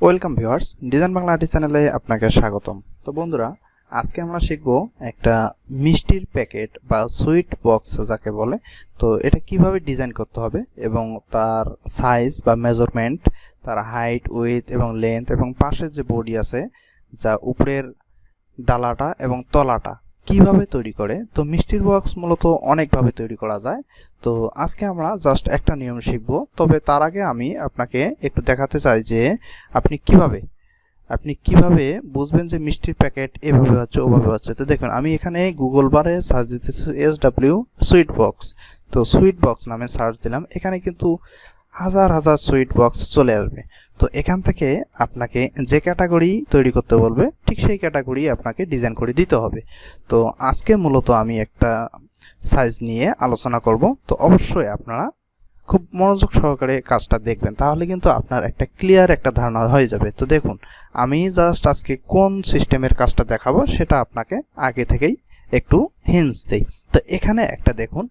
Welcome viewers design Bangla artist চ্যানেলে আপনাকে স্বাগতম। তো বন্ধুরা, আজকে আমরা শিখব একটা মিষ্টির প্যাকেট বা সুইট বক্স যাকে বলে। তো এটা কীভাবে ডিজাইন করতে হবে এবং তার সাইজ বা মেজারমেন্ট, তার হাইট, উইথ এবং লেন্থ এবং পাশের যে বডি আছে, যা উপরের ডালাটা এবং তলাটা কীভাবে তৈরি করে? তো মিষ্টির বক্স মূলত অনেকভাবে তৈরি করা যায়। তো আজকে আমরা জাস্ট একটা নিয়ম শিখব। তবে তার আগে আমি আপনাকে একটু দেখাতে চাই যে আপনি কীভাবে আপনি কীভাবে বুঝবেন যে মিষ্টির প্যাকেট এভাবে হচ্ছে, ওভাবে হচ্ছে। তো দেখুন, আমি এখানে গুগল বারে সার্চ দিতেছি এস ডাব্লিউ সুইট বক্স তো সুইট বক্স নামে সার্চ দিলাম। এখানে কিন্তু হাজার হাজার সুইট বক্স চলে আসবে। তো এখান থেকে আপনাকে যে ক্যাটাগরি তৈরি করতে বলবে, ঠিক সেই ক্যাটাগরি আপনাকে ডিজাইন করে দিতে হবে। তো আজকে মূলত আমি একটা সাইজ নিয়ে আলোচনা করব। তো অবশ্যই আপনারা খুব মনোযোগ সহকারে কাজটা দেখবেন, তাহলে কিন্তু আপনার একটা ক্লিয়ার একটা ধারণা হয়ে যাবে। তো দেখুন, আমি জাস্ট আজকে কোন সিস্টেমের কাজটা দেখাবো সেটা আপনাকে আগে থেকেই একটু হিন্স দেই। তো এখানে একটা দেখুন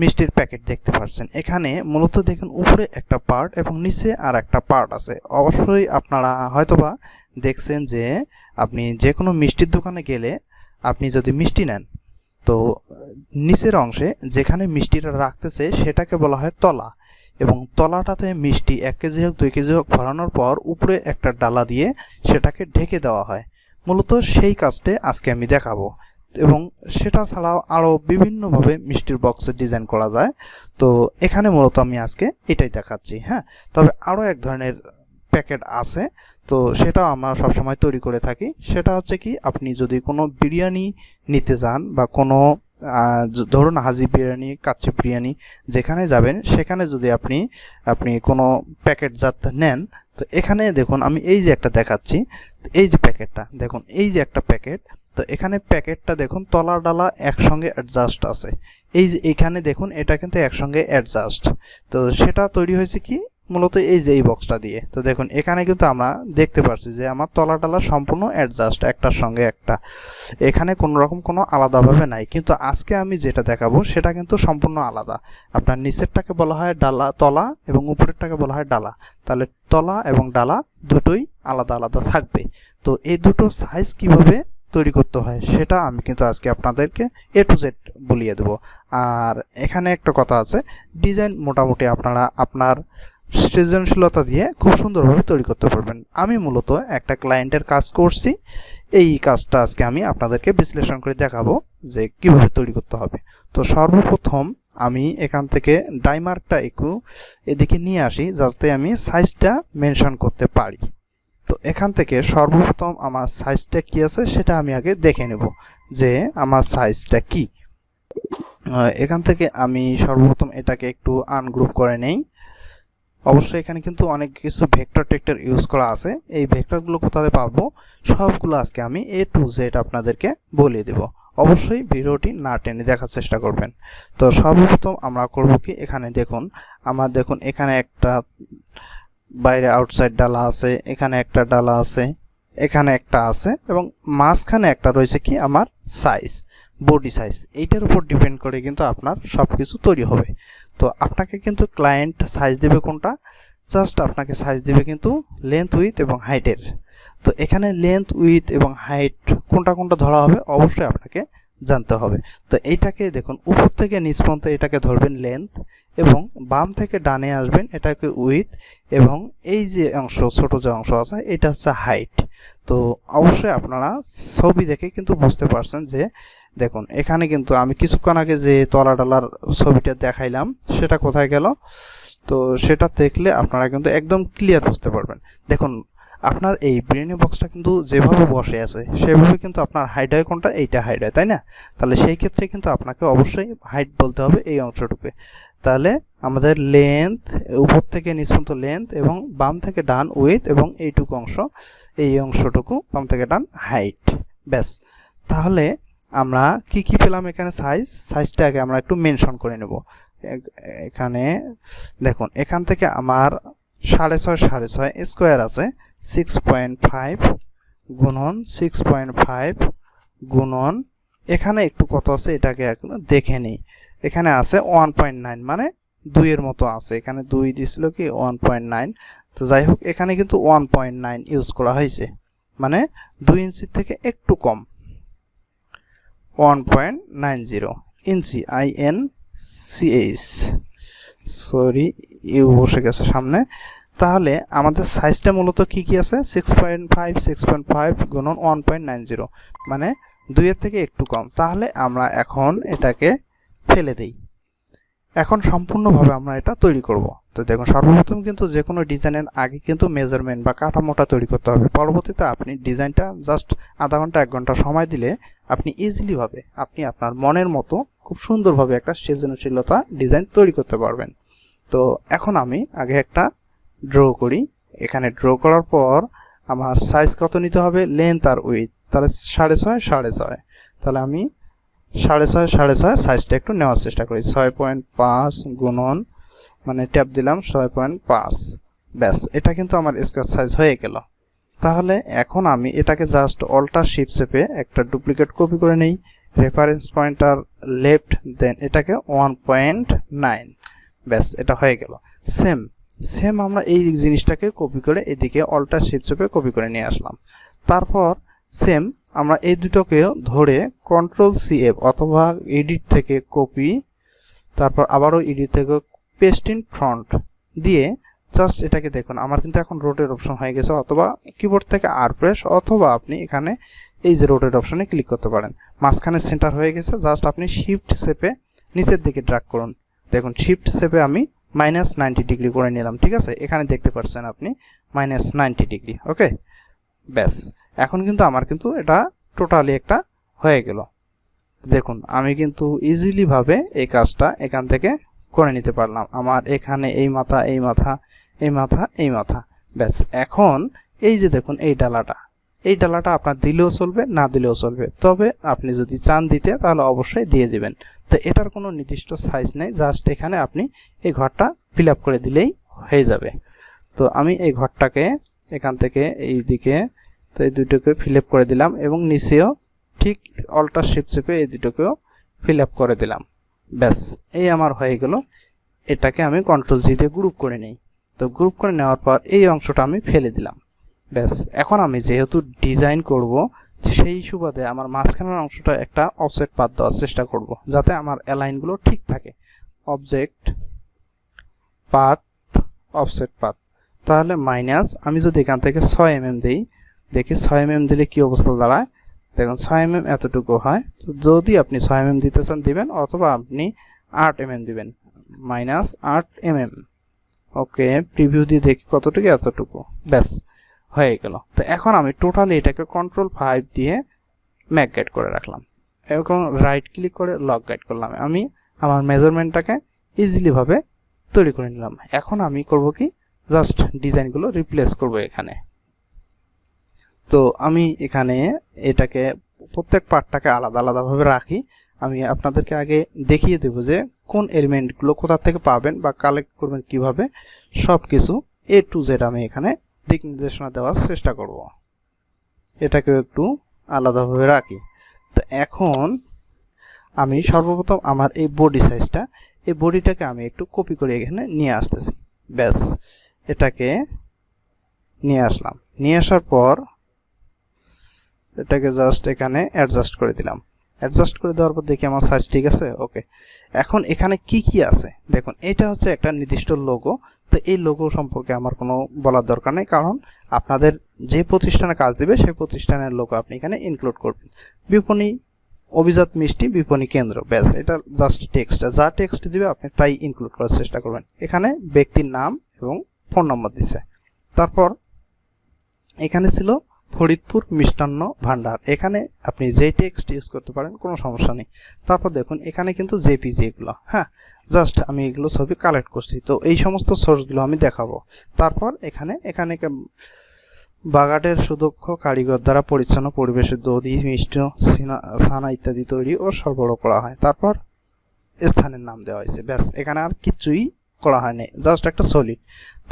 মিষ্টির প্যাকেট দেখতে পাচ্ছেন। এখানে মূলত দেখুন উপরে একটা পার্ট এবং নিচে আর একটা পার্ট আছে। অবশ্যই আপনারা হয়তোবা দেখছেন যে আপনি যে কোনো মিষ্টির দোকানে গেলে আপনি যদি মিষ্টি নেন, তো নিচের অংশে যেখানে মিষ্টিটা রাখতেছে সেটাকে বলা হয় তলা এবং তলাটাতে মিষ্টি এক কেজি হোক, দুই কেজি হোক ভরানোর পর উপরে একটা ডালা দিয়ে সেটাকে ঢেকে দেওয়া হয়। মূলত সেই কাজটি আজকে আমি দেখাবো। এবং সেটা ছাড়াও আরও বিভিন্নভাবে মিষ্টির বক্সের ডিজাইন করা যায়। তো এখানে মূলত আমি আজকে এটাই দেখাচ্ছি হ্যাঁ? তবে আরও এক ধরনের প্যাকেট আছে, তো সেটাও আমরা সবসময় তৈরি করে থাকি। সেটা হচ্ছে কি, আপনি যদি কোনো বিরিয়ানি নিতে যান বা কোনো ধরুন হাজি বিরিয়ানি, কাচ্চি বিরিয়ানি যেখানে যাবেন, সেখানে যদি আপনি আপনি কোনো প্যাকেট জাত নেন, তো এখানে দেখুন আমি এই যে একটা দেখাচ্ছি এই যে প্যাকেটটা দেখুন এই যে একটা প্যাকেট তো এখানে প্যাকেটটা দেখুন তলা ডালা একসঙ্গে অ্যাডজাস্ট আছে। এই যে এখানে দেখুন, এটা কিন্তু একসঙ্গে অ্যাডজাস্ট তো সেটা তৈরি হয়েছে কি? মূলত এই যে এই বক্সটা দিয়ে। তো দেখুন, এখানে কিন্তু আমরা দেখতে পাচ্ছি যে আমার তলা ডালা সম্পূর্ণ অ্যাডজাস্ট একটার সঙ্গে একটা। এখানে কোনো রকম কোনো আলাদাভাবে নাই। কিন্তু আজকে আমি যেটা দেখাবো, সেটা কিন্তু সম্পূর্ণ আলাদা। আপনার নিচেরটাকে বলা হয় ডালা, তলা এবং উপরেরটাকে বলা হয় ডালা। তাহলে তলা এবং ডালা দুটোই আলাদা আলাদা থাকবে। তো এই দুটো সাইজ কীভাবে তৈরি করতে হয়, সেটা আমি কিন্তু আজকে আপনাদেরকে এ টু জেড বলিয়ে দেবো। আর এখানে একটা কথা আছে, ডিজাইন মোটামুটি আপনারা আপনার সৃজনশীলতা দিয়ে খুব সুন্দরভাবে তৈরি করতে পারবেন। আমি মূলত একটা ক্লায়েন্টের কাজ করছি, এই কাজটা আজকে আমি আপনাদেরকে বিশ্লেষণ করে দেখাবো যে কীভাবে তৈরি করতে হবে। তো সর্বপ্রথম আমি এখান থেকে ডাইমার্কটা একটু এদিকে নিয়ে আসি, যাতে আমি সাইজটা মেনশন করতে পারি। তো এখান থেকে সর্বপ্রথম আমার সাইজটা কি আছে সেটা আমি আগে দেখে নেব যে আমার সাইজটা কি। এখান থেকে আমি সর্বপ্রথম এটাকে একটু আনগ্রুপ করে নেই। অবশ্যই এখানে কিন্তু অনেক কিছু ভেক্টর টেক্টর ইউজ করা আছে। এই ভেক্টরগুলো কোথায় পাবো সবগুলো আজকে আমি এ টু জেড আপনাদেরকে বলিয়ে দেব। অবশ্যই ভিডিওটি না টেনে দেখার চেষ্টা করবেন। তো সর্বপ্রথম আমরা করব কি? এখানে দেখুন, আমার দেখুন এখানে একটা বাইরে আউটসাইড ডালা আছে, এখানে একটা ডালা আছে, এখানে একটা আছে এবং মাঝখানে একটা রয়েছে কি আমার সাইজ বডি সাইজ এইটার উপর ডিপেন্ড করে কিন্তু আপনার সব কিছু তৈরি হবে। তো আপনাকে কিন্তু ক্লায়েন্ট সাইজ দেবে কোনটা? জাস্ট আপনাকে সাইজ দেবে কিন্তু লেন্থ উইথ এবং হাইটের তো এখানে লেন্থ উইথ এবং হাইট কোনটা কোনটা ধরা হবে? অবশ্যই আপনাকে জানতে হবে। তো এইটাকে দেখুন, উপর থেকে নিচ পর্যন্ত এটাকে ধরবেন লেন্থ এবং বাম থেকে ডানে আসবেন এটাকে উইথ এবং এই যে অংশ, ছোট যে অংশ আছে, এটা হচ্ছে হাইট তো অবশ্যই আপনারা ছবি দেখে কিন্তু বুঝতে পারছেন যে, দেখুন, এখানে কিন্তু আমি কিছুক্ষণ আগে যে তলা ডলার ছবিটা দেখাইলাম, সেটা কোথায় গেল? তো সেটা দেখলে আপনারা কিন্তু একদম ক্লিয়ার বুঝতে পারবেন। দেখুন আপনার এই বিরিয়ানি বক্সটা কিন্তু যেভাবে বসে আছে, সেভাবে কিন্তু আপনার হাইট হয় কোনটা এইটা হাইট হয় তাই না? তাহলে সেই ক্ষেত্রে কিন্তু আপনাকে অবশ্যই হাইট বলতে হবে এই অংশটুকু তাহলে আমাদের লেন্থ উপর থেকে নিচ পর্যন্ত লেন্থ এবং বাম থেকে ডান উইথ এবং এইটুকু অংশ, এই অংশটুকু বাম থেকে ডান হাইট ব্যাস। তাহলে আমরা কি কি পেলাম এখানে সাইজ সাইজটা আগে আমরা একটু মেনশন করে নেব। এখানে দেখুন, এখান থেকে আমার সাড়ে ছয় সাড়ে ছয় স্কোয়ার আছে। সিক্স পয়েন্ট ফাইভ গুণন সিক্স পয়েন্ট ফাইভ গুণন, এখানে একটু কত আছে এটাকে এখন দেখে নিই। এখানে আছে ওয়ান পয়েন্ট নাইন মানে দুইয়ের মতো আছে। এখানে দুই দিছিল কি ওয়ান পয়েন্ট নাইন তো যাই হোক, এখানে কিন্তু ওয়ান পয়েন্ট নাইন ইউজ করা হয়েছে। মানে দুই ইঞ্চির থেকে একটু কম। One point nine zero inch I N C H sorry U বসে গেছে সামনে। তাহলে আমাদের সাইজটা মূলত কি কি আছে? Six point five six point five গুণন ওয়ান পয়েন্ট নাইন জিরো মানে দুইয়ের থেকে একটু কম। তাহলে আমরা এখন এটাকে ফেলে দিই। এখন সম্পূর্ণভাবে আমরা এটা তৈরি করব। তো দেখুন, সর্বপ্রথম কিন্তু যে কোনো ডিজাইনের আগে কিন্তু মেজারমেন্ট বা কাঠামোটা তৈরি করতে হবে। পরবর্তীতে আপনি ডিজাইনটা জাস্ট আধা ঘণ্টা, এক ঘণ্টা সময় দিলে আপনি ইজিলিভাবে আপনি আপনার মনের মতো খুব সুন্দরভাবে একটা সৃজনশীলতা ডিজাইন তৈরি করতে পারবেন। তো এখন আমি আগে একটা ড্র করি। এখানে ড্র করার পর আমার সাইজ কত নিতে হবে? লেন্থ আর উইথ তাহলে সাড়ে ছয় সাড়ে ছয়। তাহলে আমি সাড়ে ছয় সাড়ে ছয় সাইজটা একটু নেওয়ার চেষ্টা করি। ছয় পয়েন্ট পাঁচ গুণন মানে ট্যাপ দিলাম ছয় পয়েন্ট পাঁচ। ব্যাস, এটা কিন্তু আমার স্কোয়ার সাইজ হয়ে গেল। তাহলে এখন আমি এটাকে জাস্ট অল্টার শিপ চেপে একটা ডুপ্লিকেট কপি করে নেই। রেফারেন্স পয়েন্টার লেফট দেন এটাকে ওয়ান পয়েন্ট নাইন ব্যাস, এটা হয়ে গেল। সেম সেম আমরা এই জিনিসটাকে কপি করে এদিকে অল্টার শিপ চেপে কপি করে নিয়ে আসলাম। তারপর সেম আমরা এই দুটোকে ধরে কন্ট্রোল সি এফ অথবা এডিট থেকে কপি তারপর আবারও এডিট থেকে পেস্ট ইন ফ্রন্ট দিয়ে জাস্ট এটাকে দেখুন, আমার কিন্তু এখন রোটের অপশন হয়ে গেছে, অথবা কিবোর্ড থেকে আর প্রেস অথবা আপনি এখানে এই যে রোটের অপশনে ক্লিক করতে পারেন। মাঝখানে সেন্টার হয়ে গেছে জাস্ট আপনি শিফট শেপে নিচের দিকে ড্রাগ করুন। দেখুন শিফট শেপে আমি মাইনাস নাইনটি ডিগ্রি করে নিলাম, ঠিক আছে? এখানে দেখতে পাচ্ছেন আপনি মাইনাস নাইনটি ডিগ্রি ওকে ব্যাস, এখন কিন্তু আমার কিন্তু এটা টোটালি একটা হয়ে গেল। দেখুন, আমি কিন্তু ইজিলিভাবে এই কাজটা এখান থেকে করে নিতে পারলাম। আমার এখানে এই মাথা এই মাথা এই মাথা এই মাথা, ব্যাস। এখন এই যে দেখুন, এই ডালাটা এই ডালাটা আপনার দিলেও চলবে, না দিলেও চলবে। তবে আপনি যদি চান দিতে, তাহলে অবশ্যই দিয়ে দিবেন। তো এটার কোনো নির্দিষ্ট সাইজ নেই জাস্ট এখানে আপনি এই ঘরটা ফিল করে দিলেই হয়ে যাবে। তো আমি এই ঘরটাকে এখান থেকে এই দিকে তো এই দুটোকে ফিল করে দিলাম এবং নিচেও ঠিক অল্টার শিপ চেপে এই দুটোকেও ফিল করে দিলাম। ব্যাস, এই আমার হয়ে গেল। এটাকে আমি কন্ট্রোল জি দিয়ে গ্রুপ করে নিই। তো গ্রুপ করে নেওয়ার পর এই অংশটা আমি ফেলে দিলাম। ব্যাস, এখন আমি যেহেতু ডিজাইন করব, সেই সুবাদে আমার মাঝখানের অংশটা একটা অফসেট পাত দেওয়ার চেষ্টা করব, যাতে আমার অ্যালাইনগুলো ঠিক থাকে। অবজেক্ট পাত অফসেট পাত তাহলে মাইনাস আমি যদি এখান থেকে ছয় এম এম দিই, দেখি ছয় এম এম দিলে কী অবস্থা দাঁড়ায়? দেখুন, ছয় এম এম এতটুকু হয়। তো যদি আপনি ছয় এম দিতে চান, দিবেন, অথবা আপনি আট এম দিবেন। মাইনাস আট এম ওকে প্রিভিউ দিয়ে দেখি কতটুকু, এতটুকু। ব্যাস হয়ে গেল। তো এখন আমি টোটালি এটাকে কন্ট্রোল ফাইভ দিয়ে ম্যাক গাইড করে রাখলাম। এবং রাইট ক্লিক করে লক গাইড করলাম। আমি আমার মেজারমেন্টটাকে ইজিলিভাবে তৈরি করে নিলাম। এখন আমি করব কি? জাস্ট ডিজাইনগুলো রিপ্লেস করব এখানে। তো আমি এখানে এটাকে প্রত্যেক পার্টটাকে আলাদা আলাদাভাবে রাখি। আমি আপনাদেরকে আগে দেখিয়ে দেবো যে কোন এলিমেন্টগুলো কোথা থেকে পাবেন বা কালেক্ট করবেন কীভাবে। সব কিছু এ টু জেড আমি এখানে দিক নির্দেশনা দেওয়ার চেষ্টা করব। এটাকেও একটু আলাদাভাবে রাখি। তো এখন আমি সর্বপ্রথম আমার এই বডি সাইজটা এই বডিটাকে আমি একটু কপি করে এখানে নিয়ে আসতেছি। ব্যাস, এটাকে নিয়ে আসলাম। নিয়ে আসার পর এটাকে জাস্ট এখানে অ্যাডজাস্ট করে দিলাম। অ্যাডজাস্ট করে দেওয়ার পর দেখি আমার সাইজ ঠিক আছে? ওকে এখন এখানে কি কি আছে? দেখুন, এটা হচ্ছে একটা নির্দিষ্ট লোগো তো এই লোগো সম্পর্কে আমার কোনো বলার দরকার নেই। কারণ আপনাদের যে প্রতিষ্ঠানে কাজ দিবে, সেই প্রতিষ্ঠানের লোগো আপনি এখানে ইনক্লুড করবেন। বিপণী, অভিজাত মিষ্টি, বিপণী কেন্দ্র, ব্যাস। এটা জাস্ট টেক্সট যা টেক্সট দিবে, আপনি তাই ইনক্লুড করার চেষ্টা করবেন। এখানে ব্যক্তির নাম এবং ফোন নম্বর দিছে। তারপর, এখানে ছিল ফরিদপুর মিষ্টান্ন ভান্ডার। এখানে আপনি যে টেক্সট ইউজ করতে পারেন, কোনো সমস্যা নেই। তারপর দেখুন, এখানে কিন্তু জেপিজি এগুলো হ্যাঁ? জাস্ট আমি এগুলো ছবি কালেক্ট করছি। তো এই সমস্ত সোর্সগুলো আমি দেখাবো। তারপর এখানে এখানে বাগাটের সুদক্ষ কারিগর দ্বারা পরিচ্ছন্ন পরিবেশে দধি, মিষ্টি, সানা ইত্যাদি তৈরি ও সরবরাহ করা হয়। তারপর স্থানের নাম দেওয়া হয়েছে। ব্যাস, এখানে আর কিছুই করা হয়নি। জাস্ট একটা সলিড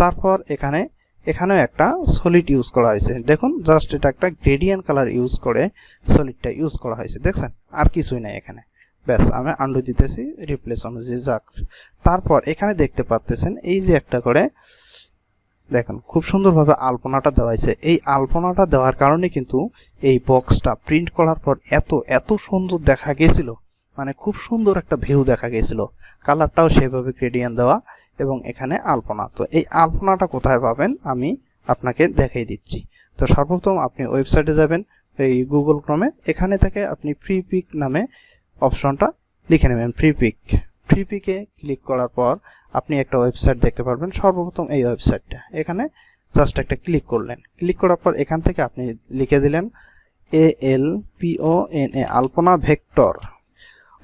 তারপর এখানে এখানেও একটা সলিড ইউজ করা হয়েছে। দেখুন জাস্ট এটা একটা গ্রেডিয়ান কালার ইউজ করে সলিডটা ইউজ করা হয়েছে। দেখছেন? আর কিছুই নাই এখানে। ব্যাস, আমি আন্ডু দিতেছি রিপ্লেস অনুযায়ী যাক। তারপর এখানে দেখতে পাচ্তেছেন, এই যে একটা করে, দেখুন, খুব সুন্দরভাবে আলপনাটা দেওয়া হয়েছে। এই আলপনাটা দেওয়ার কারণে কিন্তু এই বক্সটা প্রিন্ট করার পর এত এত সুন্দর দেখা গেছিল। মানে খুব সুন্দর একটা ভিউ দেখা গেছিল। কালারটাও সেভাবে গ্রেডিয়ান দেওয়া এবং এখানে আলপনা। তো এই আলপনাটা কোথায় পাবেন আমি আপনাকে দেখাই দিচ্ছি। তো সর্বপ্রথম আপনি ওয়েবসাইটে যাবেন, এই গুগল ক্রমে এখানে থেকে আপনি প্রিপিক নামে অপশনটা লিখে নেবেন প্রিপিক প্রিপিকে ক্লিক করার পর আপনি একটা ওয়েবসাইট দেখতে পারবেন, সর্বপ্রথম এই ওয়েবসাইটটা এখানে জাস্ট একটা ক্লিক করলেন। ক্লিক করার পর এখান থেকে আপনি লিখে দিলেন এ এল পিও এন এ আলপনা ভেক্টর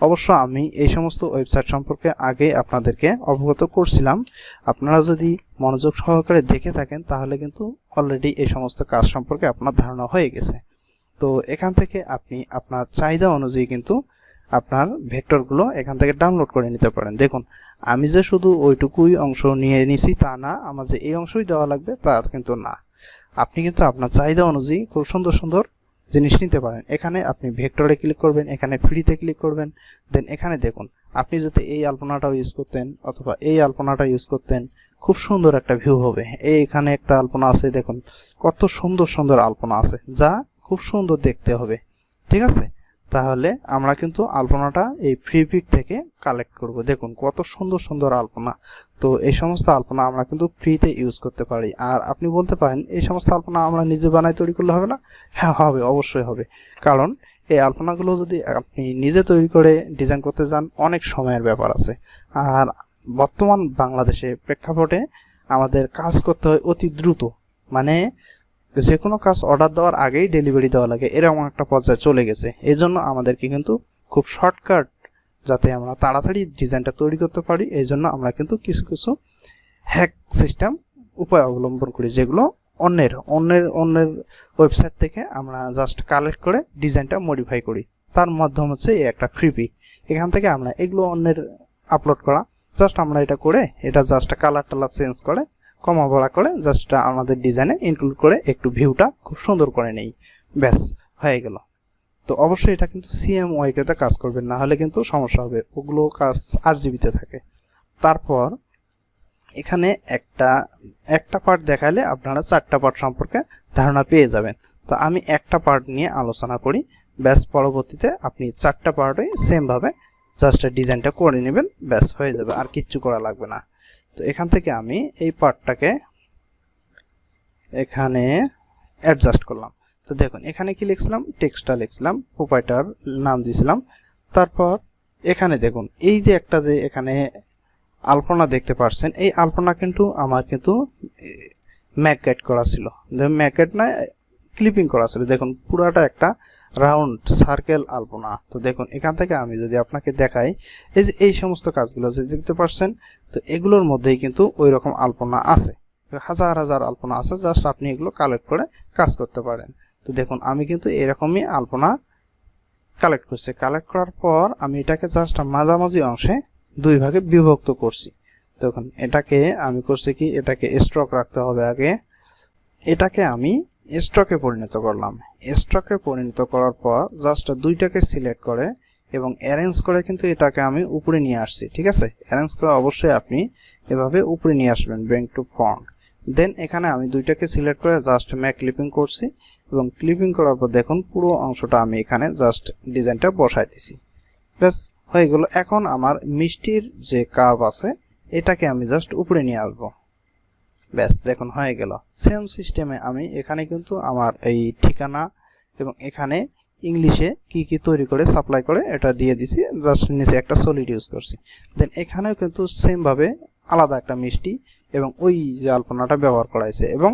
অবশ্য আমি এই সমস্ত ওয়েবসাইট সম্পর্কে আগে আপনাদেরকে অবগত করছিলাম। আপনারা যদি মনোযোগ সহকারে দেখে থাকেন, তাহলে কিন্তু অলরেডি এই সমস্ত কাজ সম্পর্কে আপনার ধারণা হয়ে গেছে। তো এখান থেকে আপনি আপনার চাহিদা অনুযায়ী কিন্তু আপনার ভেক্টরগুলো এখান থেকে ডাউনলোড করে নিতে পারেন। দেখুন, আমি যে শুধু ওইটুকুই অংশ নিয়ে নিছি তা না, আমার যে এই অংশই দেওয়া লাগবে তা কিন্তু না। আপনি কিন্তু আপনার চাহিদা অনুযায়ী খুব সুন্দর সুন্দর জিনিস নিতে পারেন। এখানে আপনি ভেক্টরে ক্লিক করবেন, এখানে ফ্রিতে ক্লিক করবেন দেন এখানে দেখুন, আপনি যদি এই আলপনাটাও ইউজ করতেন অথবা এই আলপনাটা ইউজ করতেন, খুব সুন্দর একটা ভিউ হবে। এই এখানে একটা আলপনা আছে, দেখুন, কত সুন্দর সুন্দর আলপনা আছে, যা খুব সুন্দর দেখতে হবে। ঠিক আছে? তাহলে আমরা কিন্তু আলপনাটা এই ফ্রি পিক থেকে কালেক্ট করব। দেখুন, কত সুন্দর সুন্দর আলপনা। তো এই সমস্ত আলপনা আমরা কিন্তু ফ্রিতে ইউজ করতে পারি। আর আপনি বলতে পারেন, এই সমস্ত আলপনা আমরা নিজে বানাই তৈরি করলে হবে না? হ্যাঁ হবে, অবশ্যই হবে। কারণ এই আলপনাগুলো যদি আপনি নিজে তৈরি করে ডিজাইন করতে যান, অনেক সময়ের ব্যাপার আছে। আর বর্তমান বাংলাদেশে প্রেক্ষাপটে আমাদের কাজ করতে হয় অতি দ্রুত। মানে যে কোনো কাজ অর্ডার দেওয়ার আগেই ডেলিভারি দেওয়া লাগে, এরকম একটা পর্যায়ে চলে গেছে। এই জন্য আমাদেরকে কিন্তু খুব শর্টকাট যাতে আমরা তাড়াতাড়ি ডিজাইনটা তৈরি করতে পারি, এই জন্য আমরা কিন্তু কিছু কিছু হ্যাক সিস্টেম উপায় অবলম্বন করি, যেগুলো অন্যের অন্যের অন্যের ওয়েবসাইট থেকে আমরা জাস্ট কালেক্ট করে ডিজাইনটা মডিফাই করি। তার মাধ্যম হচ্ছে এই একটা ফ্রি পিক এখান থেকে আমরা এগুলো অন্যের আপলোড করা জাস্ট আমরা এটা করে, এটা জাস্ট কালার টালার চেঞ্জ করে কমা বলা করে জাস্ট আমাদের ডিজাইনে ইনক্লুড করে একটু ভিউটা খুব সুন্দর করে নেই। ব্যাস, হয়ে গেল। তো অবশ্যই এটা কিন্তু সিএম ওয়াইকেতে কাজ করবেন, না হলে কিন্তু সমস্যা হবে। ওগুলো কাজ আর জিবিতে থাকে। তারপর এখানে একটা একটা পার্ট দেখালে আপনারা চারটা পার্ট সম্পর্কে ধারণা পেয়ে যাবেন। তো আমি একটা পার্ট নিয়ে আলোচনা করি। ব্যাস, পরবর্তীতে আপনি চারটা পার্টই সেমভাবে জাস্ট ডিজাইনটা করে নেবেন। ব্যাস, হয়ে যাবে। আর কিচ্ছু করা লাগবে না। তো এখান থেকে আমি এই পার্টটাকে এখানে অ্যাডজাস্ট করলাম। তো দেখুন, এখানে কি লিখছিলাম? টেক্সটটা লিখছিলাম প্রোপাইটার নাম দিয়েছিলাম তারপর এখানে দেখুন, এই যে একটা যে এখানে আলপনা দেখতে পাচ্ছেন এই আলপনা কিন্তু আমার কিন্তু ম্যাকগেট করা ছিল। ম্যাকগেট না ক্লিপিং করা ছিল। দেখুন, পুরাটা একটা রাউন্ড সার্কেল আলপনা। তো দেখুন, এখান থেকে আমি যদি আপনাকে দেখাই, এই যে এই সমস্ত কাজগুলো যে দেখতে পাচ্ছেন তো এগুলোর মধ্যেই কিন্তু ওই রকম আলপনা আছে। হাজার হাজার আলপনা আছে জাস্ট আপনি এগুলো কালেক্ট করে কাজ করতে পারেন। তো দেখুন, আমি কিন্তু এরকমই আলপনা কালেক্ট করছি। কালেক্ট করার পর আমি এটাকে জাস্ট মাঝামাঝি অংশে দুই ভাগে বিভক্ত করছি। দেখুন, এটাকে আমি করছি কি, এটাকে স্ট্রক রাখতে হবে আগে। এটাকে আমি স্ট্রকে পরিণত করলাম। স্ট্রকে পরিণত করার পর জাস্ট দুইটাকে সিলেক্ট করে এবং অ্যারেঞ্জ করে কিন্তু এটাকে আমি উপরে নিয়ে আসছি, ঠিক আছে? অ্যারেঞ্জ করে অবশ্যই আপনি এভাবে উপরে নিয়ে আসবেন ব্যাঙ্ক টু ফন্ট দেন এখানে আমি দুইটাকে সিলেক্ট করে জাস্ট ম্যাক ক্লিপিং করছি এবং ক্লিপিং করার পর দেখুন পুরো অংশটা আমি এখানে জাস্ট ডিজাইনটা বসাই দিছি। ব্যাস, হয়ে গেল। এখন আমার মিষ্টির যে কাপ আছে, এটাকে আমি জাস্ট উপরে নিয়ে আসব। ব্যাস, দেখুন, হয়ে গেল। সেম সিস্টেমে আমি এখানে কিন্তু আমার এই ঠিকানা এবং এখানে ইংলিশে কি কি তৈরি করে সাপ্লাই করে, এটা দিয়ে দিছি জাস্ট নিচে একটা সলিড ইউজ করছি। দেন এখানেও কিন্তু সেমভাবে আলাদা একটা মিষ্টি এবং ওই যে আলপনাটা ব্যবহার করা হয়েছে এবং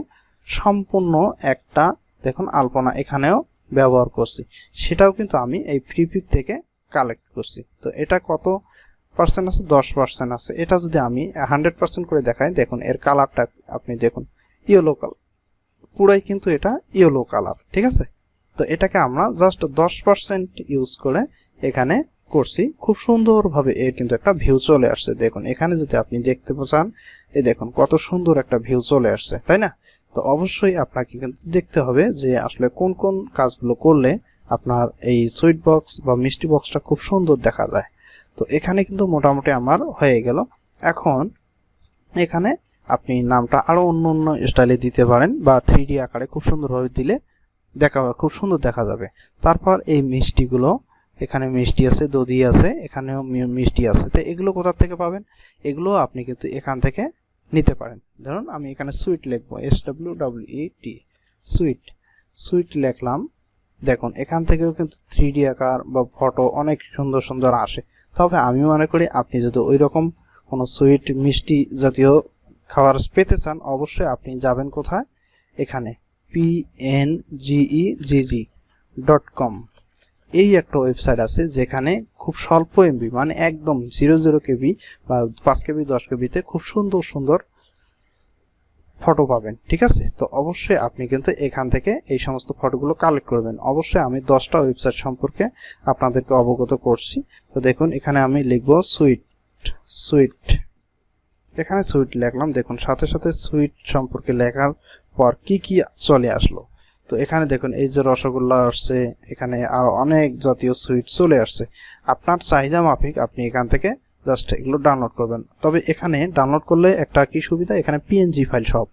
সম্পূর্ণ একটা, দেখুন, আলপনা এখানেও ব্যবহার করছি। সেটাও কিন্তু আমি এই ফ্রিপিক থেকে কালেক্ট করছি। তো এটা কত পার্সেন্ট আছে? দশ পার্সেন্ট আছে। এটা যদি আমি হান্ড্রেড পার্সেন্ট করে দেখাই, দেখুন, এর কালারটা আপনি দেখুন ইয়েলো কালার পুরাই কিন্তু এটা ইয়েলো কালার ঠিক আছে? তো এটাকে আমরা জাস্ট দশ পার্সেন্ট ইউজ করে এখানে করছি। খুব সুন্দরভাবে এর কিন্তু একটা ভিউ চলে আসছে। দেখুন, এখানে যদি আপনি দেখতে চান এই দেখুন কত সুন্দর একটা ভিউ চলে আসছে, তাই না? তো অবশ্যই আপনাকে কিন্তু দেখতে হবে যে আসলে কোন কোন কাজগুলো করলে আপনার এই সুইট বক্স বা মিষ্টি বক্সটা খুব সুন্দর দেখা যায়। তো এখানে কিন্তু মোটামুটি আমার হয়ে গেল। এখন এখানে আপনি নামটা আরও অন্য অন্য স্টাইলে দিতে পারেন বা থ্রি আকারে খুব সুন্দরভাবে দিলে দেখা, খুব সুন্দর দেখা যাবে। তারপর এই মিষ্টিগুলো, এখানে মিষ্টি আছে, দধি আছে, এখানেও মিষ্টি আছে। তো এগুলো কোথা থেকে পাবেন? এগুলো আপনি কিন্তু এখান থেকে নিতে পারেন। ধরুন আমি এখানে সুইট লিখব S W W E T sweet. Sweet লিখলাম, দেখুন, এখান থেকেও কিন্তু থ্রি আকার বা ফটো অনেক সুন্দর সুন্দর আসে। তবে আমি মনে করি আপনি যদি ওই রকম কোনো সুইট মিষ্টি জাতীয় খাবার পেতে চান, অবশ্যই আপনি যাবেন কোথায়? এখানে। P N GE GG dot com এই একটা ওয়েবসাইট আছে যেখানে খুব স্বল্প এমবি মানে একদম জিরো জিরো কেবি বা পাঁচ কেবি দশ কেবিতে খুব সুন্দর সুন্দর ফটো পাবেন, ঠিক আছে? তো অবশ্যই আপনি কিন্তু এখান থেকে এই সমস্ত ফটোগুলো কালেক্ট করবেন অবশ্যই আমি দশটা ওয়েবসাইট সম্পর্কে আপনাদেরকে অবগত করছি। তো দেখুন, এখানে আমি লিখব সুইট সুইট এখানে সুইট লিখলাম। দেখুন, সাথে সাথে সুইট সম্পর্কে লেখার পর কি কি চলে আসলো। তো এখানে দেখুন, এই যে রসগোল্লা আসছে, এখানে আরও অনেক জাতীয় সুইট চলে আসছে। আপনার চাহিদা মাফিক আপনি এখান থেকে জাস্ট এগুলো ডাউনলোড করবেন। তবে এখানে ডাউনলোড করলে একটা কি সুবিধা? এখানে পিএনজি ফাইল সব।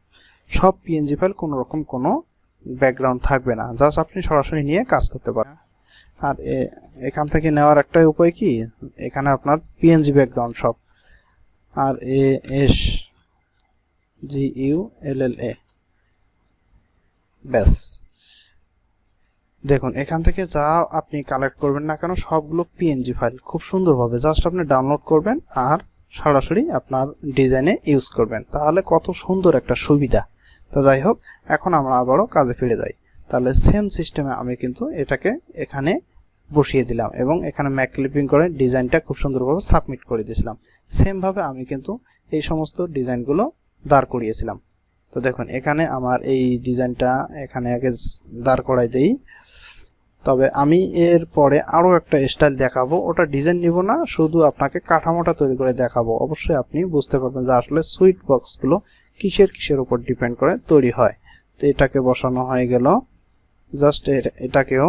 সব পিএনজি ফাইল কোনো রকম কোনো ব্যাকগ্রাউন্ড থাকবে না। জাস্ট আপনি সরাসরি নিয়ে কাজ করতে পারেন। আর এখান থেকে নেওয়ার একটাই উপায় কি? এখানে আপনার পিএনজি ব্যাকগ্রাউন্ড সব। আর A S G U L এল এ ব্যাস। দেখুন, এখান থেকে যা আপনি কালেক্ট করবেন না কেন, সবগুলো পিএনজি ফাইল খুব সুন্দরভাবে। জাস্ট আপনি ডাউনলোড করবেন আর সরাসরি আপনার ডিজাইনে ইউজ করবেন। তাহলে কত সুন্দর একটা সুবিধা। তো যাই হোক, এখন আমরা আবারও কাজে ফিরে যাই। তাহলে সেম সিস্টেমে আমি কিন্তু এটাকে এখানে বসিয়ে দিলাম এবং এখানে ম্যাক ক্লিপিং করে ডিজাইনটা খুব সুন্দরভাবে সাবমিট করে দিয়েছিলাম। সেমভাবে আমি কিন্তু এই সমস্ত ডিজাইনগুলো দাঁড় করিয়েছিলাম। তো দেখুন, এখানে আমার এই ডিজাইনটা এখানে আগে দাঁড় করাই দেই। তবে আমি এর পরে আরও একটা স্টাইল দেখাবো। ওটা ডিজাইন নিব না, শুধু আপনাকে কাঠামোটা তৈরি করে দেখাবো। অবশ্যই আপনি বুঝতে পারবেন যে আসলে সুইট বক্সগুলো কিসের কিসের উপর ডিপেন্ড করে তৈরি হয়। তো এটাকে বসানো হয়ে গেল। জাস্ট এটাকেও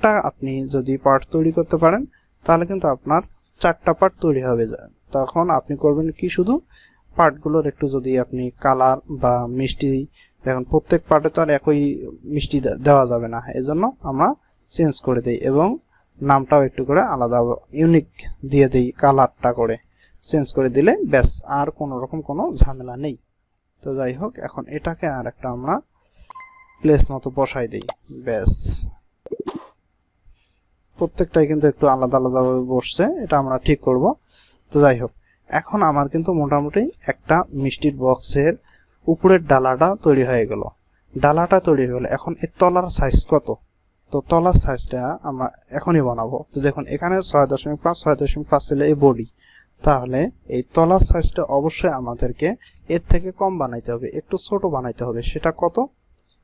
একটা আপনি যদি পার্ট তৈরি করতে পারেন, তাহলে কিন্তু আপনার চারটা পার্ট তৈরি হবে তখন আপনি করবেন কি শুধু? পার্টগুলোর একটু যদি আপনি কালার বা মিষ্টি, দেখুন প্রত্যেক পার্টে তো আর একই মিষ্টি দেওয়া যাবে না। এজন্য আমরা চেঞ্জ করে দিই এবং নামটাও একটু করে আলাদা, ইউনিক দিয়ে দিই কালারটা করে। চেঞ্জ করে দিলে ব্যাস, আর কোনো রকম কোনো ঝামেলা নেই। তো যাই হোক, এখন এটাকে আর একটা আমরা প্লেস মতো বসাই দিই। ব্যাস। প্রত্যেকটাই কিন্তু একটু আলাদা আলাদাভাবে বসছে, এটা আমরা ঠিক করব। তো যাই হোক, এখন আমার কিন্তু মোটামুটি একটা মিষ্টির বক্সের উপরের ডালাটা তৈরি হয়ে গেল। ডালাটা তৈরি হয়ে গেল। এখন এর তলার সাইজ কত? তো তলার সাইজটা আমরা এখনই বানাবো। তো দেখুন, এখানে ছয় দশমিক পাঁচ, ছয় দশমিক পাঁচ ছিল এই বডি তাহলে এই তলার সাইজটা অবশ্যই আমাদেরকে এর থেকে কম বানাইতে হবে, একটু ছোট বানাইতে হবে। সেটা কত?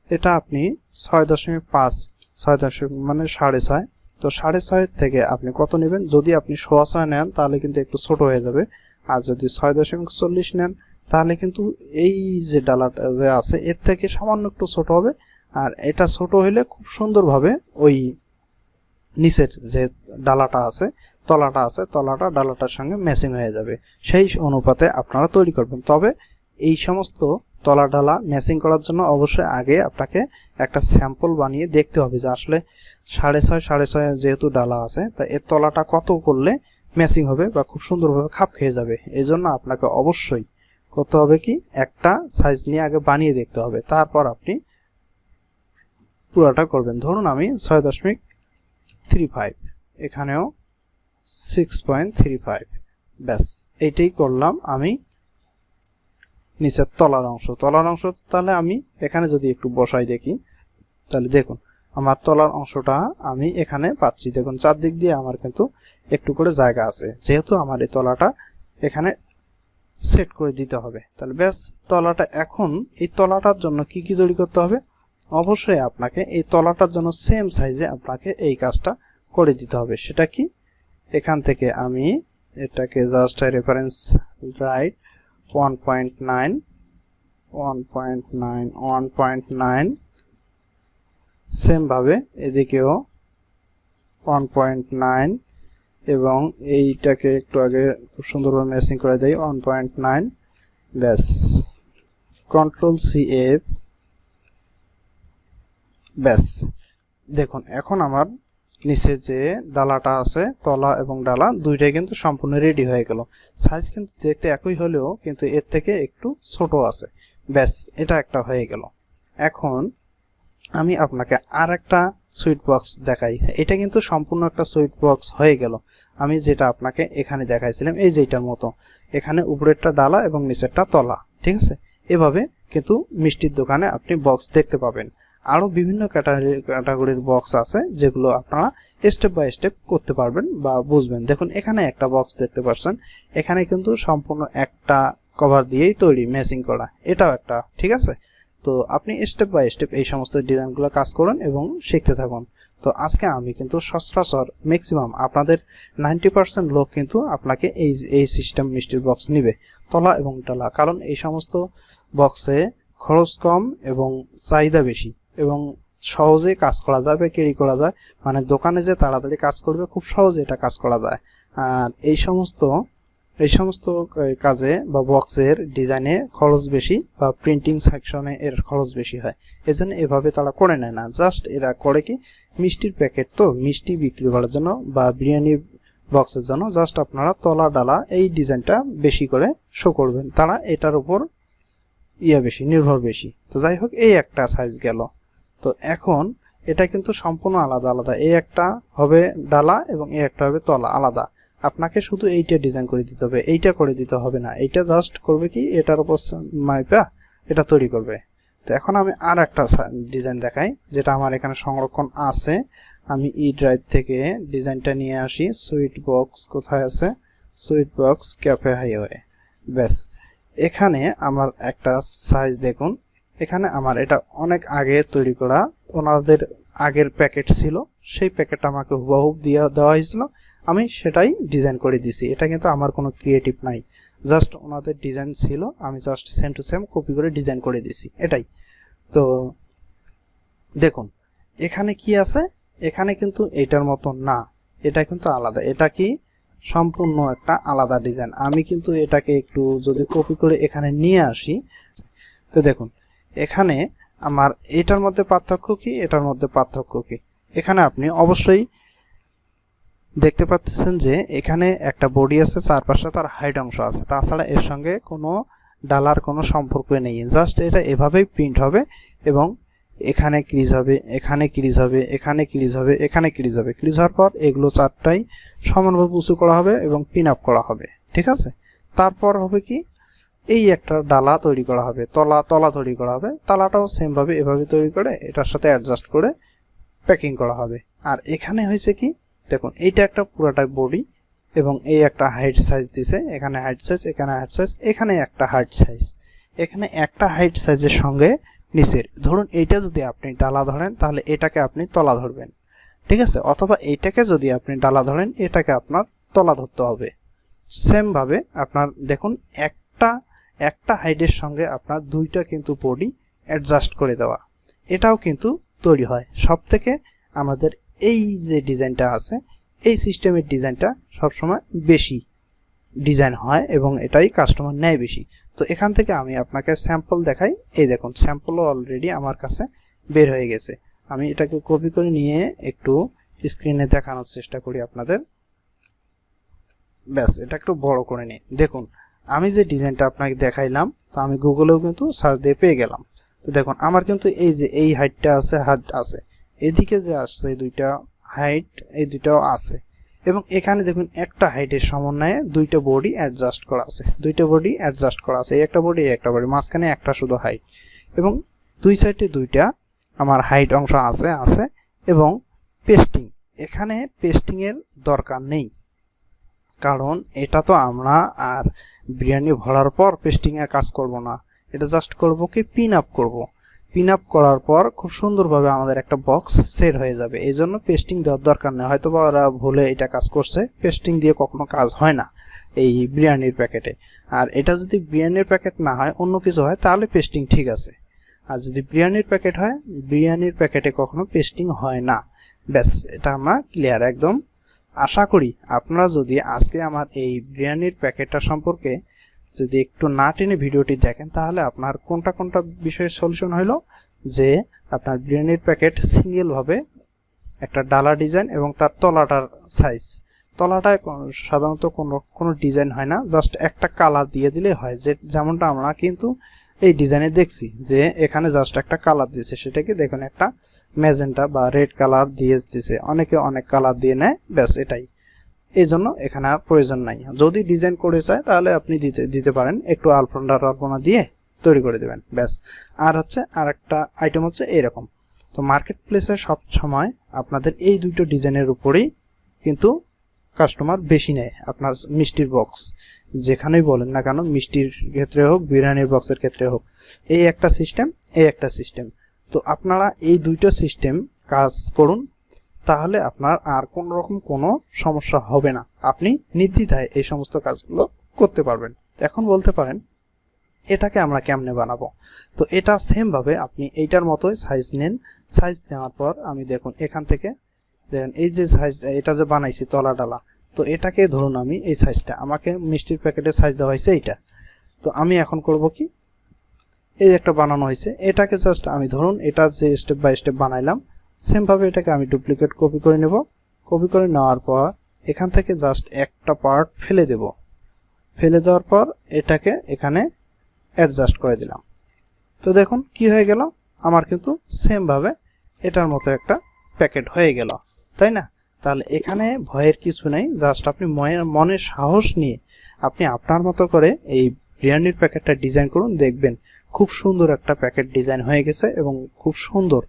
এটা আপনি ছয় দশমিক পাঁচ, ছয় দশমিক মানে সাড়ে ছয় তো সাড়ে ছয়ের থেকে আপনি কত নেবেন? যদি আপনি সোয়া ছয় নেন, তাহলে কিন্তু একটু ছোট হয়ে যাবে। আর যদি ছয় দশমিক চল্লিশ নেন, তাহলে কিন্তু এই যে ডালাটা যে আছে, এর থেকে সামান্য একটু ছোট হবে। আর এটা ছোট হলে খুব সুন্দরভাবে ওই নিচের যে ডালাটা আছে, তলাটা আছে, তলাটা ডালাটার সঙ্গে ম্যাচিং হয়ে যাবে। সেই অনুপাতে আপনারা তৈরি করবেন। তবে এই সমস্ত তলা ডালা ম্যাচিং করার জন্য অবশ্যই আগে আপনাকে একটা স্যাম্পল বানিয়ে দেখতে হবে যে আসলে সাড়ে ছয় সাড়ে ছয় যেহেতু ডালা আছে, তা এর তলাটা কত করলে ম্যাচিং হবে বা খুব সুন্দরভাবে খাপ খেয়ে যাবে? এই জন্য আপনাকে অবশ্যই করতে হবে কি, একটা সাইজ নিয়ে আগে বানিয়ে দেখতে হবে। তারপর আপনি পুরাটা করবেন। ধরুন আমি ছয় দশমিক থ্রি ফাইভ, এখানেও সিক্স পয়েন্ট থ্রি ফাইভ, ব্যাস, এইটাই করলাম আমি নিচের তলার অংশ। তলার অংশ তাহলে আমি এখানে যদি একটু বসাই দেখি, তাহলে দেখুন, আমার তলার অংশটা আমি এখানে পাচ্ছি। দেখুন, চারদিক দিয়ে আমার কিন্তু একটু করে জায়গা আছে। যেহেতু আমার এই তলাটা এখানে সেট করে দিতে হবে। তাহলে ব্যাস, তলাটা এখন এই তলাটার জন্য কি কি তৈরি করতে হবে? অবশ্যই আপনাকে এই তলাটার জন্য সেম সাইজে আপনাকে এই কাজটা করে দিতে হবে। সেটা কি? এখান থেকে আমি এটাকে just reference right one point nine one point nine one point nine সেমভাবে এদিকেও ওয়ান পয়েন্ট নাইন এবং এইটাকে একটু আগে খুব সুন্দরভাবে ম্যাচিং করে দেয় ওয়ান পয়েন্ট নাইন ব্যাস। কন্ট্রোল সি এফ ব্যাস। দেখুন, এখন আমার নিচে যে ডালাটা আছে, তলা এবং ডালা, দুইটাই কিন্তু সম্পূর্ণ রেডি হয়ে গেল। সাইজ কিন্তু দেখতে একই হলেও কিন্তু এর থেকে একটু ছোট আছে। ব্যাস, এটা একটা হয়ে গেল। এখন আমি আপনাকে আর একটা সুইট বক্স দেখাই। এটা কিন্তু সম্পূর্ণ একটা সুইট বক্স হয়ে গেল। আমি যেটা আপনাকে এখানে দেখাইছিলাম, এই যেটার মতো। এখানে উপরেরটা ডালা এবং নিচেরটা তলা, ঠিক আছে? এভাবে কিন্তু মিষ্টির দোকানে আপনি বক্স দেখতে পাবেন। আরও বিভিন্ন ক্যাটাগরি ক্যাটাগরির বক্স আছে, যেগুলো আপনারা স্টেপ বাই স্টেপ করতে পারবেন বা বুঝবেন। দেখুন, এখানে একটা বক্স দেখতে পাচ্ছেন। এখানে কিন্তু সম্পূর্ণ একটা কভার দিয়েই তৈরি ম্যাচিং করা। এটাও একটা, ঠিক আছে? তো আপনি স্টেপ বাই স্টেপ এই সমস্ত ডিজাইনগুলো কাজ করুন এবং শিখতে থাকুন। তো আজকে আমি কিন্তু সচরাচর ম্যাক্সিমাম আপনাদের নাইনটি পার্সেন্ট লোক কিন্তু আপনাকে এই এই সিস্টেম মিষ্টির বক্স নিবে, তলা এবং টলা। কারণ এই সমস্ত বক্সে খরচ কম এবং চাহিদা বেশি। এবং সহজেই কাজ করা যায় বা ক্যারি করা যায়। মানে দোকানে যে তাড়াতাড়ি কাজ করবে, খুব সহজে এটা কাজ করা যায়। আর এই সমস্ত এই সমস্ত কাজে বা বক্সের ডিজাইনে খরচ বেশি বা প্রিন্টিং সেকশনে এর খরচ বেশি হয়। এজন্য এভাবে তারা করে নেয় না। জাস্ট এরা করে কি, মিষ্টির প্যাকেট তো, মিষ্টি বিক্রি করার জন্য বা বিরিয়ানি বক্সের জন্য জাস্ট আপনারা তলা ডালা এই ডিজাইনটা বেশি করে শো করবেন। তারা এটার উপর ইয়ে বেশি, নির্ভর বেশি। তো যাই হোক, এই একটা সাইজ গেল। তো এখন এটা কিন্তু সম্পূর্ণ আলাদা আলাদা। এই একটা হবে ডালা এবং এই একটা হবে তলা, আলাদা। আপনাকে শুধু এইটা ডিজাইন করে দিতে হবে, এইটা করে দিতে হবে না। এইটা জাস্ট করবে কি? এটার উপর মাইপা এটা তৈরি করবে। তো এখন আমি আর একটা ডিজাইন দেখাই, যেটা আমার এখানে সংরক্ষণ আছে। আমি ই ড্রাইভ থেকে ডিজাইনটা নিয়ে আসি। সুইট বক্স কোথায় আছে? সুইট বক্স ক্যাফে হাইওয়ে ব্যাস। এখানে আমার একটা সাইজ দেখুন। এখানে আমার এটা অনেক আগে তৈরি করা। ওনাদের আগের প্যাকেট ছিল, সেই প্যাকেট আমাকে হুবাহুব দিয়ে দেওয়া হয়েছিল। আমি সেটাই ডিজাইন করে দিছি। এটা কিন্তু আমার কোনো ক্রিয়েটিভ নাই। জাস্ট ওনাদের ডিজাইন ছিল, আমি just same to same copy করে ডিজাইন করে দিছি। এটাই। তো, দেখুন, এখানে কি আছে? এখানে কিন্তু এটার মতো না। এটা কিন্তু আলাদা। এটা কি? সম্পূর্ণ একটা আলাদা ডিজাইন আমি কিন্তু এটাকে একটু যদি কপি করে এখানে নিয়ে আসি, তো দেখুন এখানে আমার এটার মধ্যে পার্থক্য কি, এটার মধ্যে পার্থক্য কি? এখানে আপনি অবশ্যই দেখতে পাচ্ছেন যে এখানে একটা বডি আছে, চারপাশে তার হাইট অংশ আছে। তাছাড়া এর সঙ্গে কোনো ডালার কোনো সম্পর্ক নেই। জাস্ট এটা এভাবেই প্রিন্ট হবে এবং এখানে ক্রিজ হবে, এখানে ক্রিজ হবে, এখানে ক্রিজ হবে, এখানে ক্রিজ হবে। ক্রিজ হওয়ার পর এগুলো চারটাই সমানভাবে উঁচু করা হবে এবং পিন আপ করা হবে। ঠিক আছে? তারপর হবে কি? এই একটা ডালা তৈরি করা হবে, তলা তলা তৈরি করা হবে, তালাটাও সেমভাবে এভাবে তৈরি করে এটার সাথে অ্যাডজাস্ট করে প্যাকিং করা হবে। আর এখানে হয়েছে কি, দেখুন, এইটা একটা পুরাটা বডি এবং এই একটা হাইট সাইজ দিছে, এখানে হাইট সাইজ এখানে হাইট সাইজ এখানে একটা হাইট সাইজ এখানে একটা হাইট সাইজের সঙ্গে নিচের। ধরুন এইটা যদি আপনি ডালা ধরেন, তাহলে এটাকে আপনি তলা ধরবেন। ঠিক আছে? অথবা এইটাকে যদি আপনি ডালা ধরেন, এটাকে আপনার তলা ধরতে হবে। সেমভাবে আপনার, দেখুন, একটা একটা হাইটের সঙ্গে আপনার দুইটা কিন্তু বডি অ্যাডজাস্ট করে দেওয়া। এটাও কিন্তু তৈরি হয়। সব থেকে আমাদের এই যে ডিজাইনটা আছে, এই সিস্টেমের ডিজাইনটা সবসময় বেশি ডিজাইন হয় এবং এটাই কাস্টমার নেয় বেশি। তো এখান থেকে আমি আপনাকে স্যাম্পল দেখাই। এই দেখুন স্যাম্পলও অলরেডি আমার কাছে বের হয়ে গেছে। আমি এটাকে কপি করে নিয়ে একটু স্ক্রিনে দেখানোর চেষ্টা করি আপনাদের। ব্যাস, এটা একটু বড় করে নিই। দেখুন আমি যে ডিজাইনটা আপনাকে দেখাইলাম, তো আমি গুগলেও কিন্তু সার্চ দিয়ে পেয়ে গেলাম। তো দেখুন, আমার কিন্তু এই যে এই হাইটটা আছে হাইট আছে। এদিকে যে আসছে দুইটা হাইট এই দুইটাও আছে। এবং এখানে দেখুন, একটা হাইটের সমন্বয়ে দুইটা বডি অ্যাডজাস্ট করা আছে। দুইটা বডি অ্যাডজাস্ট করা আছে। এই একটা বডি এই একটা বডি মাঝখানে একটা শুধু হাইট এবং দুই সাইডে দুইটা আমার হাইট অংশ আছে আছে। এবং পেস্টিং এখানে পেস্টিংয়ের দরকার নেই। কারণ এটা তো আমরা আর বিরিয়ানি ভরার পর পেস্টিংয়ের কাজ করব না। এটা জাস্ট করব কি পিন আপ করব। পিন আপ করার পর খুব সুন্দরভাবে আমাদের একটা বক্স সেট হয়ে যাবে। এই জন্য পেস্টিং দেওয়ার দরকার নেই। হয়তো বা ওরা ভুলে এটা কাজ করছে। পেস্টিং দিয়ে কখনো কাজ হয় না এই বিরিয়ানির প্যাকেটে। আর এটা যদি বিরিয়ানির প্যাকেট না হয়, অন্য কিছু হয়, তাহলে পেস্টিং ঠিক আছে। আর যদি বিরিয়ানির প্যাকেট হয়, বিরিয়ানির প্যাকেটে কখনো পেস্টিং হয় না। ব্যাস, এটা আমরা ক্লিয়ার একদম আশা করি আপনারা যদি আজকে আমার এই বিরিয়ানির প্যাকেটটা সম্পর্কে যদি একটু না টেনে ভিডিওটি দেখেন, তাহলে আপনার কোনটা কোনটা বিষয়ে সলিউশন হলো যে আপনার বিরিয়ানির প্যাকেট সিঙ্গেলভাবে একটা ডালা ডিজাইন এবং তার তলাটার সাইজ তলাটায় সাধারণত কোনো কোনো ডিজাইন হয় না জাস্ট একটা কালার দিয়ে দিলে হয়। যে যেমনটা আমরা কিন্তু এই ডিজাইনে দেখছি যে এখানে জাস্ট একটা কালার দিয়েছে। সেটাকে দেখুন, একটা ম্যাজেন্টা বা রেড কালার দিয়ে দিয়েছে। অনেকে অনেক কালার দিয়ে নেয়, ব্যাস এটাই। এই জন্য এখানে আর প্রয়োজন নাই। যদি ডিজাইন করে চায়, তাহলে আপনি দিতে দিতে পারেন। একটু আলফোন্ডা আলপনা দিয়ে তৈরি করে দেবেন, ব্যাস। আর হচ্ছে আর একটা আইটেম হচ্ছে এরকম। তো মার্কেট প্লেসে সব সময় আপনাদের এই দুটো ডিজাইনের উপরেই কিন্তু কাস্টমার বেশি নেয় আপনার মিষ্টির বক্স যেখানেই বলেন না কেন, মিষ্টির ক্ষেত্রে হোক, বিরিয়ানির বক্সের ক্ষেত্রে হোক, এই একটা সিস্টেম এই একটা সিস্টেম তো আপনারা এই দুইটা সিস্টেম কাজ করুন, তাহলে আপনার আর কোনো রকম কোনো সমস্যা হবে না। আপনি নির্দ্বিধায় এই সমস্ত কাজগুলো করতে পারবেন। এখন বলতে পারেন, এটাকে আমরা কেমনে বানাবো? তো এটা সেমভাবে আপনি এইটার মতোই সাইজ নেন। সাইজ নেওয়ার পর আমি দেখুন, এখান থেকে দেখুন এই যে সাইজ এটা যে বানাইছি তলা ডালা, তো এটাকে ধরুন আমি এই সাইজটা আমাকে মিষ্টির প্যাকেটের সাইজ দেওয়া হয়েছে এইটা। তো আমি এখন করব কি? এই একটা বানানো হয়েছে, এটাকে জাস্ট আমি ধরুন এটা যে স্টেপ বাই স্টেপ বানাইলাম সেমভাবে এটাকে আমি ডুপ্লিকেট কপি করে নেব। কপি করে নেওয়ার পর এখান থেকে জাস্ট একটা পার্ট ফেলে দেব। ফেলে দেওয়ার পর এটাকে এখানে অ্যাডজাস্ট করে দিলাম। তো দেখুন কি হয়ে গেল, আমার কিন্তু সেমভাবে এটার মতো একটা প্যাকেট হয়ে গেল, তাই না? তাহলে এখানে ভয়ের কিছু নেই জাস্ট আপনি মনে সাহস নিয়ে আপনি আপনার মতো করে এই বিরিয়ানির প্যাকেটটা ডিজাইন করুন, দেখবেন খুব সুন্দর একটা প্যাকেট ডিজাইন হয়ে গেছে এবং খুব সুন্দর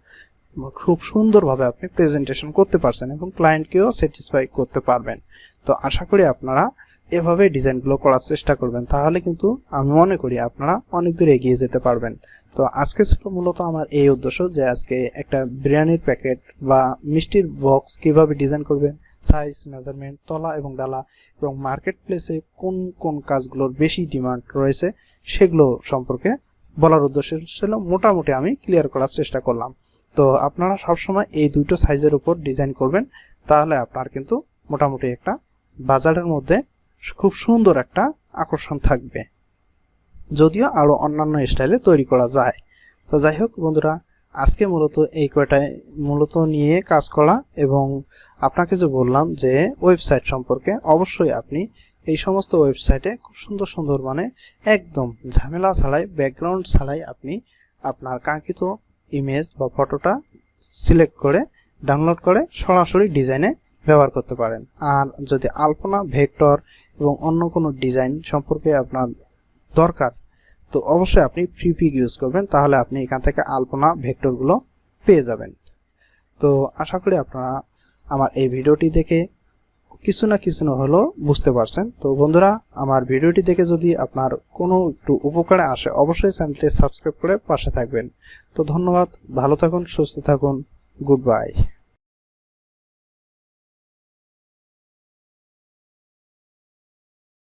খুব সুন্দরভাবে আপনি প্রেজেন্টেশন করতে পারছেন এবং ক্লায়েন্টকেও স্যাটিসফাই করতে পারবেন। তো আশা করি আপনারা এভাবে ডিজাইনগুলো করার চেষ্টা করবেন, তাহলে কিন্তু আমি মনে করি আপনারা অনেক দূর এগিয়ে যেতে পারবেন। তো আজকে ছিল মূলত আমার এই উদ্দেশ্য যে আজকে একটা বিরিয়ানির প্যাকেট বা মিষ্টির বক্স কীভাবে ডিজাইন করবেন সাইজ মেজারমেন্ট তলা এবং ডালা এবং মার্কেট প্লেসে কোন কোন কাজগুলোর বেশি ডিমান্ড রয়েছে সেগুলো সম্পর্কে বলার উদ্দেশ্য ছিল, মোটামুটি আমি ক্লিয়ার করার চেষ্টা করলাম। তো আপনারা সবসময় এই দুটো সাইজের উপর ডিজাইন করবেন, তাহলে আপনার কিন্তু মোটামুটি একটা বাজারের মধ্যে খুব সুন্দর একটা আকর্ষণ থাকবে। যদিও আরও অন্যান্য স্টাইলে তৈরি করা যায়। তো যাই হোক বন্ধুরা, আজকে মূলত এই কয়টায় মূলত নিয়ে কাজ করা এবং আপনাকে যে বললাম যে ওয়েবসাইট সম্পর্কে অবশ্যই আপনি এই সমস্ত ওয়েবসাইটে খুব সুন্দর সুন্দর মানে একদম ঝামেলা ছাড়াই, ব্যাকগ্রাউন্ড ছাড়াই আপনি আপনার কাঙ্ক্ষিত ইমেজ বা ফটোটা সিলেক্ট করে ডাউনলোড করে সরাসরি ডিজাইনে ব্যবহার করতে পারেন। আর যদি আলপনা ভেক্টর এবং অন্য কোনো ডিজাইন সম্পর্কে আপনার দরকার, তো অবশ্যই আপনি ফ্রি পিক ইউজ করবেন, তাহলে আপনি এখান থেকে আলপনা ভেক্টরগুলো পেয়ে যাবেন। তো আশা করি আপনারা আমার এই ভিডিওটি দেখে কিছু না কিছু না হলেও বুঝতে পারছেন। তো বন্ধুরা, আমার ভিডিওটি দেখে যদি আপনার কোনো একটু উপকারে আসে, অবশ্যই চ্যানেলটি সাবস্ক্রাইব করে পাশে থাকবেন। তো ধন্যবাদ, ভালো থাকুন, সুস্থ থাকুন, গুড বাই।